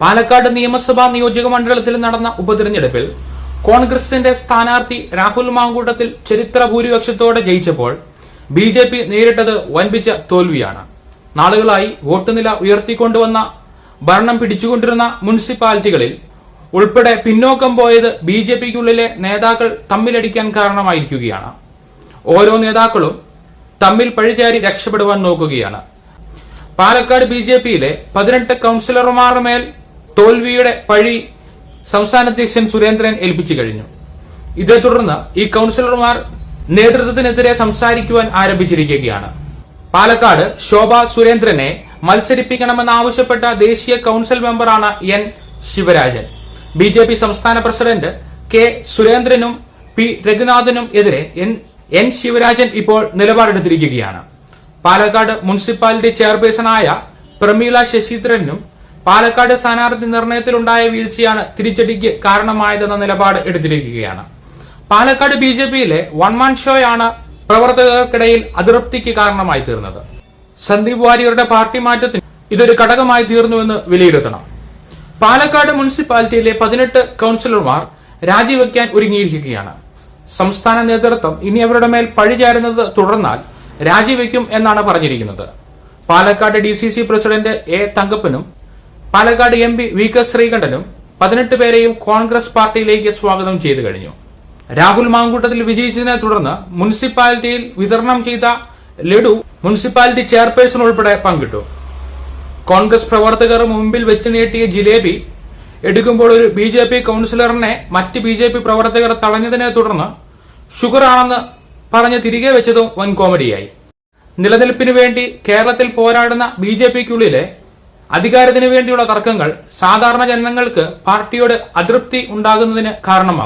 പാലക്കാട് നിയമസഭാ നിയോജക മണ്ഡലത്തിൽ നടന്ന ഉപതിരഞ്ഞെടുപ്പിൽ കോൺഗ്രസിന്റെ സ്ഥാനാർത്ഥി രാഹുൽ മാങ്കൂട്ടത്തിൽ ചരിത്ര ഭൂരിപക്ഷത്തോടെ ജയിച്ചപ്പോൾ ബി ജെ പി നേരിട്ടത് വൻപിച്ച തോൽവിയാണ്. നാളുകളായി വോട്ട് നില ഉയർത്തിക്കൊണ്ടുവന്ന ഭരണം പിടിച്ചുകൊണ്ടിരുന്ന മുനിസിപ്പാലിറ്റികളിൽ ഉൾപ്പെടെ പിന്നോക്കം പോയത് ബി ജെ പിക്കുള്ളിലെ നേതാക്കൾ തമ്മിലടിക്കാൻ കാരണമായിരിക്കുകയാണ്. ഓരോ നേതാക്കളും തമ്മിൽ പഴിചാരി രക്ഷപ്പെടുവാൻ നോക്കുകയാണ്. പാലക്കാട് ബി ജെ പിയിലെ പതിനെട്ട് കൌൺസിലർമാരുടെ മേൽ തോൽവിയുടെ പഴി സംസ്ഥാന അധ്യക്ഷൻ സുരേന്ദ്രൻ ഏൽപ്പിച്ചു കഴിഞ്ഞു. ഇതേ തുടർന്ന് ഈ കൌൺസിലർമാർ നേതൃത്വത്തിനെതിരെ സംസാരിക്കുവാൻ ആരംഭിച്ചിരിക്കുകയാണ്. പാലക്കാട് ശോഭ സുരേന്ദ്രനെ മത്സരിപ്പിക്കണമെന്നാവശ്യപ്പെട്ട ദേശീയ കൌൺസിൽ മെമ്പറാണ് N Sivarajan. B J P സംസ്ഥാന പ്രസിഡന്റ് കെ സുരേന്ദ്രനും പി രഘുനാഥനും എതിരെ എൻ ശിവരാജൻ ഇപ്പോൾ നിലപാടെടുത്തിരിക്കുകയാണ്. പാലക്കാട് മുനിസിപ്പാലിറ്റി ചെയർപേഴ്സണായ പ്രമീള ശശീന്ദ്രനും പാലക്കാട് സ്ഥാനാർത്ഥി നിർണയത്തിലുണ്ടായ വീഴ്ചയാണ് തിരിച്ചടിക്ക് കാരണമായതെന്ന നിലപാട് എടുത്തിരിക്കുകയാണ്. പാലക്കാട് ബി ജെ പിയിലെ വൺമാൻ ഷോയാണ് പ്രവർത്തകർക്കിടയിൽ അതൃപ്തിക്ക് കാരണമായി തീർന്നത്. സന്ദീപ് വാര്യരുടെ പാർട്ടി മാറ്റത്തിന് ഇതൊരു ഘടകമായി തീർന്നുവെന്ന് വിലയിരുത്തണം. പാലക്കാട് മുനിസിപ്പാലിറ്റിയിലെ പതിനെട്ട് കൌൺസിലർമാർ രാജിവെക്കാൻ ഒരുങ്ങിയിരിക്കുകയാണ്. സംസ്ഥാന നേതൃത്വം ഇനി അവരുടെ മേൽ പഴിചാരുന്നത് തുടർന്നാൽ രാജിവെക്കും എന്നാണ് പറഞ്ഞിരിക്കുന്നത്. Palakkad D C C president A തങ്കപ്പനും Palakkad M P V K ശ്രീകണ്ഠനും പതിനെട്ട് പേരെയും കോൺഗ്രസ് പാർട്ടിയിലേക്ക് സ്വാഗതം ചെയ്തു കഴിഞ്ഞു. രാഹുൽ മാങ്കൂട്ടത്തിൽ വിജയിച്ചതിനെ തുടർന്ന് മുനിസിപ്പാലിറ്റിയിൽ വിതരണം ചെയ്ത ലഡു മുനിസിപ്പാലിറ്റി ചെയർപേഴ്സൺ ഉൾപ്പെടെ പങ്കിട്ടു. കോൺഗ്രസ് പ്രവർത്തകർ മുമ്പിൽ വെച്ച് നീട്ടിയ ജിലേബി എടുക്കുമ്പോൾ ഒരു ബി ജെ പി കൌൺസിലറിനെ മറ്റ് ബി ജെ പി പ്രവർത്തകർ തടഞ്ഞതിനെ തുടർന്ന് ഷുഗർ ആണെന്ന് പറഞ്ഞ് തിരികെ വെച്ചതും വൻ കോമഡിയായി. നിലനിൽപ്പിനു വേണ്ടി കേരളത്തിൽ പോരാടുന്ന ബി ജെ പിക്കുള്ളിലെ അധികാരത്തിനു വേണ്ടിയുള്ള തർക്കങ്ങൾ സാധാരണ ജനങ്ങൾക്ക് പാർട്ടിയോട് അതൃപ്തി ഉണ്ടാകുന്നതിന് കാരണമാകും.